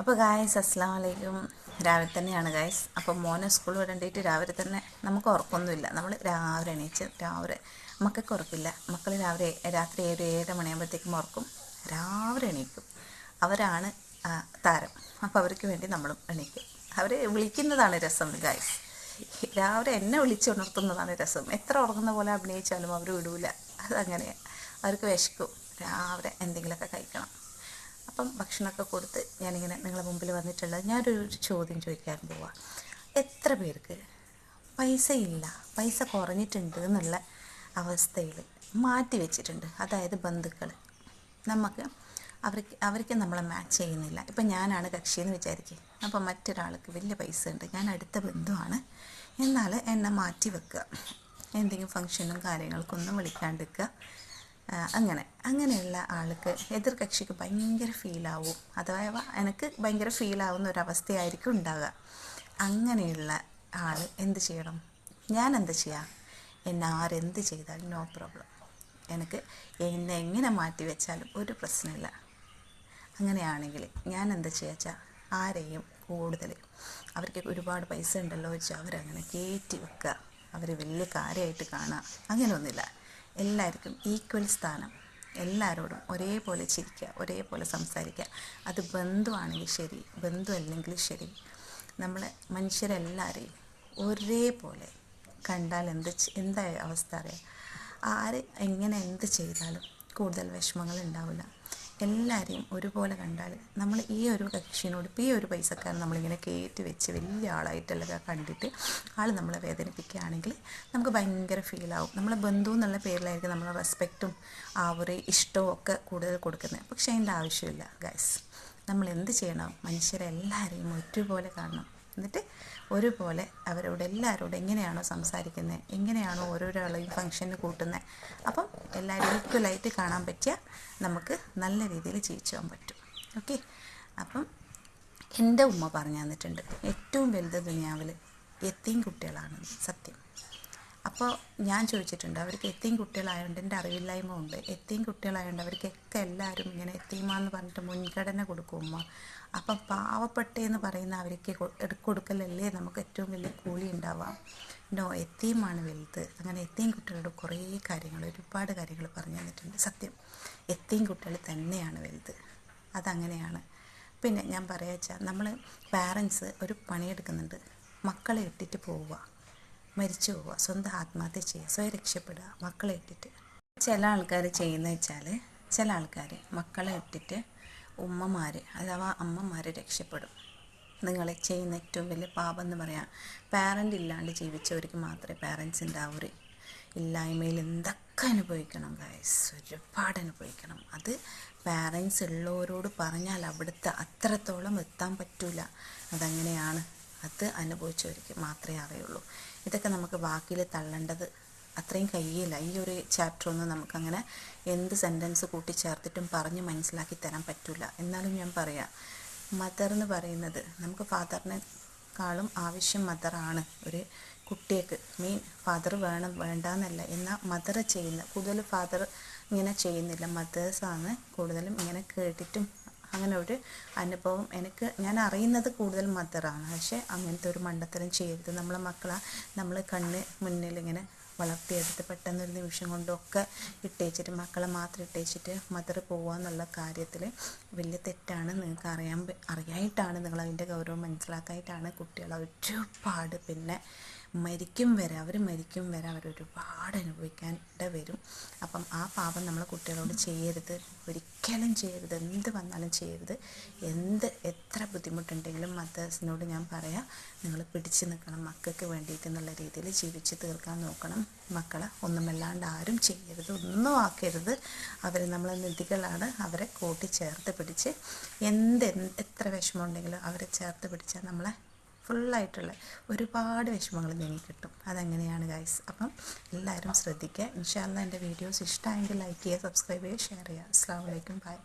അപ്പോൾ ഗായ്സ് അസ്സാം വലൈക്കും രാവിലെ തന്നെയാണ് ഗായ്സ് അപ്പോൾ മോനെ സ്കൂളിൽ വിടേണ്ടിയിട്ട് രാവിലെ തന്നെ നമുക്ക് ഉറക്കൊന്നുമില്ല. നമ്മൾ രാവിലെ എണീച്ച് രാവിലെ മക്കൾക്ക് ഉറക്കില്ല. മക്കൾ രാവിലെ രാത്രി ഏഴ് ഏഴര മണിയാകുമ്പോഴത്തേക്കും ഉറക്കും. രാവിലെ എണീക്കും. അവരാണ് താരം. അപ്പോൾ അവർക്ക് വേണ്ടി നമ്മളും എണീക്കും. അവരെ വിളിക്കുന്നതാണ് രസം ഗായ്സ് രാവിലെ എന്നെ വിളിച്ചുണർത്തുന്നതാണ് രസം. എത്ര ഉറങ്ങുന്ന പോലെ അഭിനയിച്ചാലും അവർ വിടൂല. അതങ്ങനെയാണ് അവർക്ക് വിശക്കും. രാവിലെ എന്തെങ്കിലുമൊക്കെ കഴിക്കണം. അപ്പം ഭക്ഷണമൊക്കെ കൊടുത്ത് ഞാനിങ്ങനെ നിങ്ങളെ മുമ്പിൽ വന്നിട്ടുള്ളത് ഞാനൊരു ചോദ്യം ചോദിക്കാൻ പോവാം. എത്ര പേർക്ക് പൈസ ഇല്ല പൈസ കുറഞ്ഞിട്ടുണ്ട് എന്നുള്ള അവസ്ഥയിൽ മാറ്റി വെച്ചിട്ടുണ്ട് അതായത് ബന്ധുക്കൾ നമുക്ക് അവർക്ക് അവർക്ക് നമ്മളെ മാച്ച് ചെയ്യുന്നില്ല. ഇപ്പം ഞാനാണ് കക്ഷിയെന്ന് വിചാരിക്കുക അപ്പം മറ്റൊരാൾക്ക് വലിയ പൈസ ഉണ്ട് ഞാൻ അടുത്ത ബന്ധുവാണ് എന്നാൽ എന്നെ മാറ്റി വെക്കുക. എന്തെങ്കിലും ഫങ്ഷനും കാര്യങ്ങൾക്കൊന്നും വിളിക്കാണ്ടിരിക്കുക. അങ്ങനെ. അങ്ങനെയുള്ള ആൾക്ക് എതിർ കക്ഷിക്ക് ഭയങ്കര ഫീലാവും അഥവാ എനിക്ക് ഭയങ്കര ഫീലാവുന്ന ഒരവസ്ഥയായിരിക്കും ഉണ്ടാകുക അങ്ങനെയുള്ള ആൾ എന്ത് ചെയ്യണം? ഞാൻ എന്ത് ചെയ്യാം? എന്നെ ആരെന്ത് ചെയ്താലും നോ പ്രോബ്ലം എനിക്ക് എന്നെ എങ്ങനെ മാറ്റി വെച്ചാലും ഒരു പ്രശ്നമില്ല. അങ്ങനെയാണെങ്കിൽ ഞാൻ എന്താ ചെയ്യാച്ചാൽ ആരെയും കൂടുതൽ അവർക്ക് ഒരുപാട് പൈസ ഉണ്ടല്ലോ വെച്ചാൽ അവരങ്ങനെ കയറ്റി വെക്കുക. അവർ വലിയ കാര്യമായിട്ട് കാണുക. അങ്ങനെയൊന്നുമില്ല. എല്ലാവർക്കും ഈക്വൽ സ്ഥാനം. എല്ലാവരോടും ഒരേപോലെ ചിരിക്കുക ഒരേപോലെ സംസാരിക്കുക. അത് ബന്ധുവാണെങ്കിൽ ശരി ബന്ധു അല്ലെങ്കിൽ ശരി. നമ്മൾ മനുഷ്യരെല്ലാവരെയും ഒരേപോലെ കണ്ടാൽ എന്ത് എന്താ അവസ്ഥ അറിയാം? ആര് എങ്ങനെ എന്ത് ചെയ്താലും കൂടുതൽ വിഷമങ്ങൾ ഉണ്ടാവില്ല. എല്ലാവരെയും ഒരുപോലെ കണ്ടാൽ നമ്മൾ ഈ ഒരു കക്ഷിനോട് ഇപ്പോൾ ഈ ഒരു പൈസക്കാരൻ നമ്മളിങ്ങനെ കയറ്റി വെച്ച് വലിയ ആളായിട്ടെല്ലാം കണ്ടിട്ട് ആൾ നമ്മളെ വേദനിപ്പിക്കുകയാണെങ്കിൽ നമുക്ക് ഭയങ്കര ഫീലാവും നമ്മളെ ബന്ധു എന്നുള്ള പേരിലായിരിക്കും നമ്മളെ റെസ്പെക്റ്റും ആ ഒരു ഇഷ്ടവും ഒക്കെ കൂടുതൽ കൊടുക്കുന്നത്. പക്ഷേ അതിന്റെ ആവശ്യമില്ല ഗൈസ് നമ്മൾ എന്ത് ചെയ്യണം? മനുഷ്യരെല്ലാവരെയും ഒരുപോലെ കാണണം. എന്നിട്ട് ഒരുപോലെ അവരോട് എല്ലാവരോടും എങ്ങനെയാണോ സംസാരിക്കുന്നത് എങ്ങനെയാണോ ഓരോരാളെയും ഫംഗ്ഷന് കൂട്ടുന്നത് അപ്പം എല്ലാവരും ഈക്വലായിട്ട് കാണാൻ പറ്റിയ നമുക്ക് നല്ല രീതിയിൽ ജീവിച്ചു പോകാൻ പറ്റും. ഓക്കെ അപ്പം എന്റെ ഉമ്മ പറഞ്ഞു തന്നിട്ടുണ്ട് ഏറ്റവും വലുത് ദുനിയാവിൽ എത്തിയും കുട്ടികളാണ് സത്യം. അപ്പോൾ ഞാൻ ചോദിച്ചിട്ടുണ്ട് അവർക്ക് എത്തിയും കുട്ടികളായതുകൊണ്ട് എന്റെ അറിവില്ലായ്മ ഉണ്ട് എത്തിയും കുട്ടികളായതുകൊണ്ട് അവർക്കൊക്കെ എല്ലാവരും ഇങ്ങനെ എത്തിയുമാന്ന് പറഞ്ഞിട്ട് മുൻഗണന കൊടുക്കുമ്പോൾ അപ്പം പാവപ്പെട്ടെന്ന് പറയുന്ന അവർക്ക് കൊടുക്കലല്ലേ നമുക്ക് ഏറ്റവും വലിയ കൂലി ഉണ്ടാവാം നോ എത്തിയുമാണ് വലുത്. അങ്ങനെ എത്തിയും കുട്ടികളോട് കുറേ കാര്യങ്ങൾ ഒരുപാട് കാര്യങ്ങൾ പറഞ്ഞു തന്നിട്ടുണ്ട്. സത്യം എത്തിയും കുട്ടികൾ തന്നെയാണ് വലുത്. അതങ്ങനെയാണ്. പിന്നെ ഞാൻ പറയാച്ചാൽ നമ്മൾ പാരൻസ് ഒരു പണിയെടുക്കുന്നുണ്ട്. മക്കളെ ഇട്ടിട്ട് പോവുക. മരിച്ചു പോവുക. സ്വന്തം ആത്മഹത്യ ചെയ്യുക. സ്വയം രക്ഷപ്പെടുക. മക്കളെ ഇട്ടിട്ട്. ചില ആൾക്കാർ ചെയ്യുന്ന വെച്ചാൽ ചില ആൾക്കാർ മക്കളെ ഇട്ടിട്ട് ഉമ്മമാർ അഥവാ അമ്മമാർ രക്ഷപ്പെടും. നിങ്ങളെ ചെയ്യുന്ന ഏറ്റവും വലിയ പാപം എന്ന് പറയാം. പാരന്റ് ഇല്ലാണ്ട് ജീവിച്ചവർക്ക് മാത്രമേ പാരൻസ് ഉണ്ടാവൂ ഇല്ലായ്മയിൽ എന്തൊക്കെ അനുഭവിക്കണം ഗൈസ് ഒരുപാട് അനുഭവിക്കണം. അത് പാരൻസ് ഉള്ളവരോട് പറഞ്ഞാൽ അവിടുത്തെ അത്രത്തോളം എത്താൻ പറ്റൂല. അതങ്ങനെയാണ്. അത് അനുഭവിച്ചവർക്ക് മാത്രമേ അറിയുള്ളൂ. ഇതൊക്കെ നമുക്ക് വാക്കിൽ തള്ളേണ്ടത് അത്രയും കഴിയില്ല. ഈ ഒരു ചാപ്റ്റർ ഒന്നും നമുക്കങ്ങനെ എന്ത് സെന്റൻസ് കൂട്ടിച്ചേർത്തിട്ടും പറഞ്ഞ് മനസ്സിലാക്കി തരാൻ പറ്റില്ല എന്നാലും ഞാൻ പറയാം മദർ എന്ന് പറയുന്നത് നമുക്ക് ഫാദറിനെക്കാളും ആവശ്യം മദറാണ് ഒരു കുട്ടിക്ക് മീൻ ഫാദർ വേണം വേണ്ടാന്നല്ല. എന്നാൽ മദർ ചെയ്യുന്ന കൂടുതൽ ഫാദർ ഇങ്ങനെ ചെയ്യുന്നില്ല. മദേഴ്സാണ് കൂടുതലും ഇങ്ങനെ കേട്ടിട്ടും അങ്ങനെ ഒരു അനുഭവം എനിക്ക് ഞാൻ അറിയുന്നത് കൂടുതൽ മദറാണ് പക്ഷേ അങ്ങനത്തെ ഒരു മണ്ടത്തരം ചെയ്യരുത്. നമ്മളെ മക്കളെ നമ്മൾ കണ്ണ് മുന്നിൽ ഇങ്ങനെ വളർത്തിയെടുത്ത് പെട്ടെന്നൊരു നിമിഷം കൊണ്ടൊക്കെ ഇട്ടേച്ചിട്ട് മക്കളെ മാത്രം ഇട്ടേച്ചിട്ട് മദർ പോവുക എന്നുള്ള കാര്യത്തിൽ വലിയ തെറ്റാണ് നിങ്ങൾക്ക് അറിയാൻ അറിയായിട്ടാണ് നിങ്ങൾ അതിന്റെ ഗൗരവം മനസ്സിലാക്കായിട്ടാണ് കുട്ടികളെ ഒരുപാട് പിന്നെ മരിക്കും വരെ അവർ മരിക്കും വരെ അവർ ഒരുപാട് ഇട വരും. അപ്പം ആ പാപം നമ്മൾ കുട്ടികളോട് ചെയ്യരുത്. ഒരിക്കലും ചെയ്യരുത്. എന്ത് വന്നാലും ചെയ്യരുത്. എന്ത് എത്ര ബുദ്ധിമുട്ടുണ്ടെങ്കിലും മദേഴ്സിനോട് ഞാൻ പറയാം നിങ്ങൾ പിടിച്ചു നിൽക്കണം മക്കൾക്ക് വേണ്ടിയിട്ട് എന്നുള്ള രീതിയിൽ ജീവിച്ച് തീർക്കാൻ നോക്കണം. മക്കളെ ഒന്നുമല്ലാണ്ട് ആരും ചെയ്യരുത്. ഒന്നും ആക്കരുത്. അവർ നമ്മളെ നിധികളാണ്. അവരെ കൂട്ടി ചേർത്ത് പിടിച്ച് എന്ത് എത്ര വിഷമമുണ്ടെങ്കിലും അവരെ ചേർത്ത് പിടിച്ചാൽ നമ്മളെ ഫുള്ളായിട്ടുള്ള ഒരുപാട് വിഷമങ്ങൾ നീങ്ങി കിട്ടും. അതെങ്ങനെയാണ് ഗൈസ് അപ്പം എല്ലാവരും ശ്രദ്ധിക്കുക. ഇൻഷാല്ല എന്റെ വീഡിയോസ് ഇഷ്ടമായെങ്കിൽ ലൈക്ക് ചെയ്യുക സബ്സ്ക്രൈബ് ചെയ്യുക ഷെയർ ചെയ്യുക. അസ്സാം വലൈക്കും ബൈ